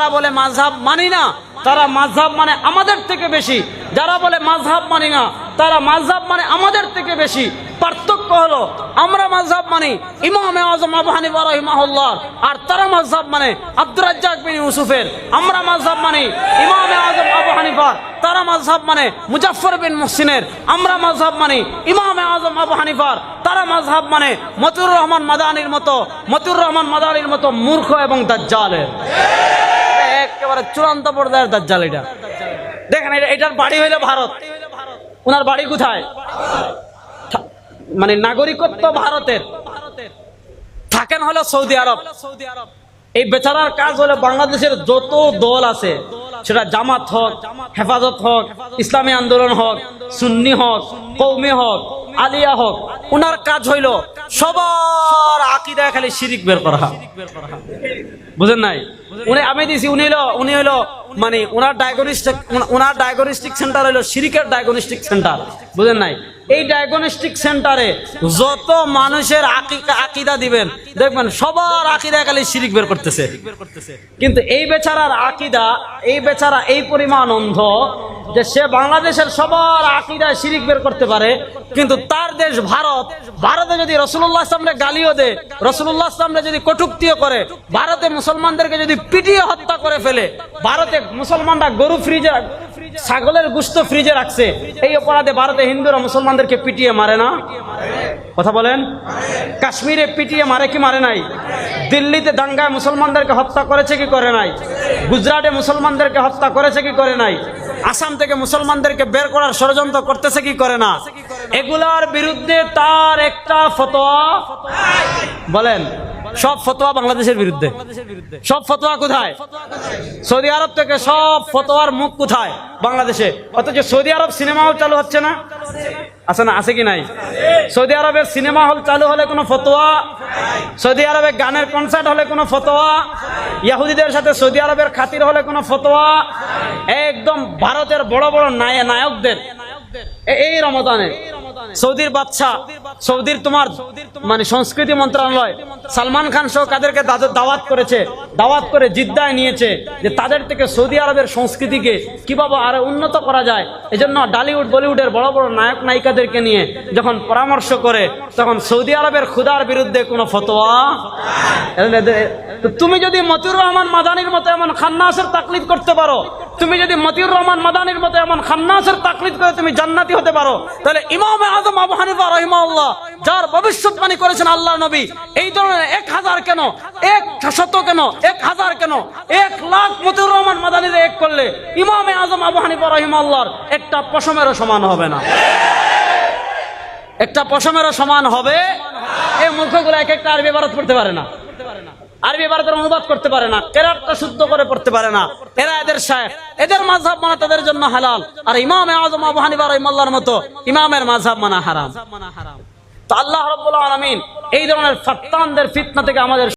যারা বলে মাঝহাব মানি না, তারা মাঝহাব মানে আমাদের থেকে বেশি। যারা বলে মাঝহাব মানি না, তারা মাঝহাব মানে আমাদের থেকে বেশি। পার্থক্য হলো, আমরা মাঝহাব মানি ইমাম আজম আবু হানিফা রহিমাহুল্লাহ, আর তারা মাঝহাব মানে আব্দুর রাজ্জাক বিন ইউসুফের। আমরা মাঝহাব মানি ইমাম আজম আবু হানিফা, তারা মাঝহাব মানে মুজাফফর বিন মুহসিনের। আমরা মাঝহাব মানি ইমাম আজম আবু হানিফার, তারা মাঝহাব মানে মতিউর রহমান মাদানির মতো মতুর রহমান মাদানির মতো মূর্খ এবং দাজ্জালের। একেবারে চূড়ান্ত পর্যায়ের দাজ্জাল এটা। দেখেন এটার বাড়ি হইলে ভারত। ওনার বাড়ি কোথায়? মানে নাগরিকত্ব ভারতের। থাকেন হলো সৌদি আরব সৌদি আরব। এই বেচারার কাজ হলো বাংলাদেশের যত দল আছে সেটা জামাত হক, হেফাজত হক, ইসলামী আন্দোলন হক, সুন্নি হক কৌমি হক, আলিয়া হোক ওনার কাজ হইল সবার আকিদায় খালি শিরিক বের করা। বুঝেন নাই? উনি আমি দিছি, উনি হলো উনি হলো মানে ওনার ডায়াগনস্টিক ওনার ডায়াগনস্টিক সেন্টার হলো সিরিকের ডায়াগনস্টিক সেন্টার বুঝেন নাই? এই ডায়াগনস্টিক সেন্টারে যত মানুষের আকি- আকিদা দিবেন, দেখবেন সবার আকিদা খালি শিরিক বের করতেছে। কিন্তু এই বেচারার আকিদা, এই বেচারা এই পরিমাণ অন্ধ যে সে বাংলাদেশের সবার আকিদায় শিরিক বের করতে পারে, কিন্তু তার দেশ ভারত, ভারতে যদি রসুল্লাহ সামনে গালিও দেয়, রসুল্লাহ সামনে যদি কটুক্তিও করে, ভারতে মুসলমানদেরকে যদি পিটিয়ে হত্যা করে ফেলে, ভারতে মুসলমানরা গরু ফ্রিজে ছাগলের গুস্ত ফ্রিজে রাখছে। এই অপরাধে ভারতে হিন্দুরা মুসলমানদেরকে পিটিয়ে মারে না? কথা বলেন। কাশ্মীরে পিটিয়ে মারে কি মারে নাই? দিল্লিতে দাঙ্গায় মুসলমানদেরকে হত্যা করেছে কি করে নাই? গুজরাটে মুসলমানদেরকে হত্যা করেছে কি করে নাই? আসাম থেকে মুসলমানদেরকে বের করার ষড়যন্ত্র করতেছে কি করে না? এগুলার বিরুদ্ধে তার একটা ফতোয়া। বলেন। সব ফতোয়া বাংলাদেশের বিরুদ্ধে। সব ফতোয়া কোথায়? সৌদি আরব থেকে সব ফতোয়ার মুখ কোথায় বাংলাদেশে? অথচ সৌদি আরব সিনেমা হল চালু হচ্ছে না? আছে না? আছে কি নাই? সৌদি আরবের সিনেমা হল চালু হলে কোনো ফতোয়া? সৌদি আরবে গানের কনসার্ট হলে কোনো ফতোয়া? ইয়াহুদিদের সাথে সৌদি আরবের খাতির হলে কোনো ফতোয়া? একদম ভারতের বড় বড় নায়- নায়কদের। এই রমদানে সৌদির বাচ্চা সৌদির তোমার মানে সংস্কৃতি মন্ত্রণালয়। সালমান খান সহ কাদেরকে দাওয়াত করেছে, দাওয়াত করে জিদ্দায় নিয়েছে যে তাদের থেকে সৌদি আরবের সংস্কৃতিকে কীভাবে আরও উন্নত করা যায়, এজন্য ডালিউড, বলিউডের বড় বড় নায়ক নায়িকাদেরকে নিয়ে যখন পরামর্শ করে, তখন সৌদি আরবের ক্ষুদার বিরুদ্ধে কোনো ফতোয়া? তুমি যদি মতিউর রহমান মাদানির মতো এমন খান্নাসের তাকলিফ করতে পারো তুমি যদি মতিউর রহমান মাদানির মতো এমন খান্নাসের তাকলিদ করে তুমি জান্নাতি হতে পারো, তাহলে ইমাম আজম আবু হানিফা রহিমাউল্লাহ যার ভবিষ্যৎবাণী করেছেন আল্লাহ নবী, এই ধরনের এক হাজার কেন, এক শত কেন, এক হাজার কেন, এক লাখ মতিউর রহমান মাদানির এক করলে ইমামে আজম আবু হানিফা রহিমাউল্লাহর একটা পশমেরও সমান হবে না। একটা পশমেরও সমান হবে। এই মূর্খগুলো এক একটা আরবি ভারত পড়তে পারে না। আরবি ভারতের অনুবাদ করতে পারে না, কেরাতটা শুদ্ধ করে পড়তে পারে না। এরা এদের শায়েখ। এদের মাঝহাব মানা তাদের জন্য হালাল। আর ইমাম আজম আবু হানিফা রহিমাল্লাহর মতো ইমামের মাঝহাব মানা হারাম। তো আল্লাহ রব্বুল আলামিন এই ধরনের ফাত্তানদের ফিতনা থেকে আমাদের